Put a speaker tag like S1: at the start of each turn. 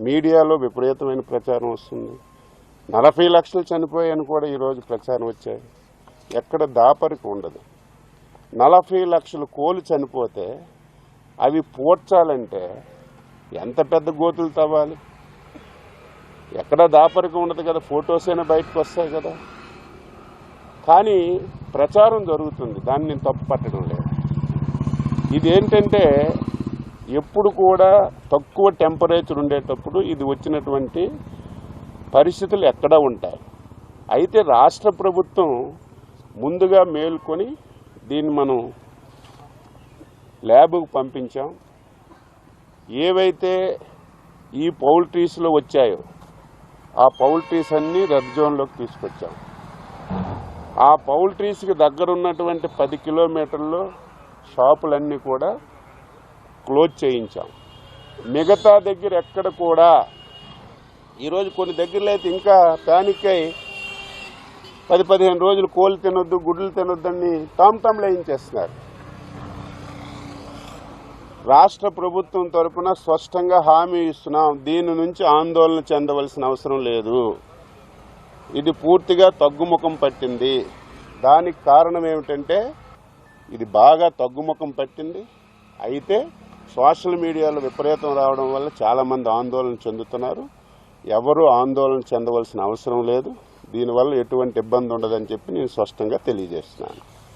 S1: మీడియాలో విపరీతమైన ప్రచారం వస్తుంది. నలభై లక్షలు చనిపోయాయని కూడా ఈరోజు ప్రచారం వచ్చాయి. ఎక్కడ దాపరికి ఉండదు. నలభై లక్షలు కోళ్ళు చనిపోతే అవి పూడ్చాలంటే ఎంత పెద్ద గోతులు తవ్వాలి? ఎక్కడ దాపరికి ఉండదు కదా ఫొటోస్ అయినా బయటకు వస్తాయి కదా. కానీ ప్రచారం జరుగుతుంది. దాన్ని నేను తప్పు పట్టడం లేదు. ఇదేంటంటే ఎప్పుడు కూడా తక్కువ టెంపరేచర్ ఉండేటప్పుడు ఇది వచ్చినటువంటి పరిస్థితులు ఎక్కడ ఉంటాయి. అయితే రాష్ట్ర ప్రభుత్వం ముందుగా మేల్కొని దీన్ని మనం ల్యాబ్కు పంపించాం. ఏవైతే ఈ పౌల్ట్రీస్లో వచ్చాయో ఆ పౌల్ట్రీస్ అన్నీ రెడ్ జోన్లోకి తీసుకొచ్చాం. ఆ పౌల్ట్రీస్కి దగ్గర ఉన్నటువంటి పది కిలోమీటర్లో షాపులన్నీ కూడా క్లోజ్ చేయించాం. మిగతా దగ్గర ఎక్కడ కూడా ఈరోజు కొన్ని దగ్గరలో అయితే ఇంకా ప్యానిక్ అయి పది పదిహేను రోజులు కోళ్ళు తినొద్దు గుడ్లు తినొద్దని టామ్ టామ్ వేయించేస్తున్నారు. రాష్ట్ర ప్రభుత్వం తరపున స్పష్టంగా హామీ ఇస్తున్నాం. దీని నుంచి ఆందోళన చెందవలసిన అవసరం లేదు. ఇది పూర్తిగా తగ్గుముఖం పట్టింది. దానికి కారణం ఏమిటంటే ఇది బాగా తగ్గుముఖం పట్టింది. అయితే సోషల్ మీడియాలో విపరీతం రావడం వల్ల చాలామంది ఆందోళన చెందుతున్నారు. ఎవరు ఆందోళన చెందవలసిన అవసరం లేదు. దీనివల్ల ఎటువంటి ఇబ్బంది ఉండదని చెప్పి నేను స్పష్టంగా తెలియజేస్తున్నాను.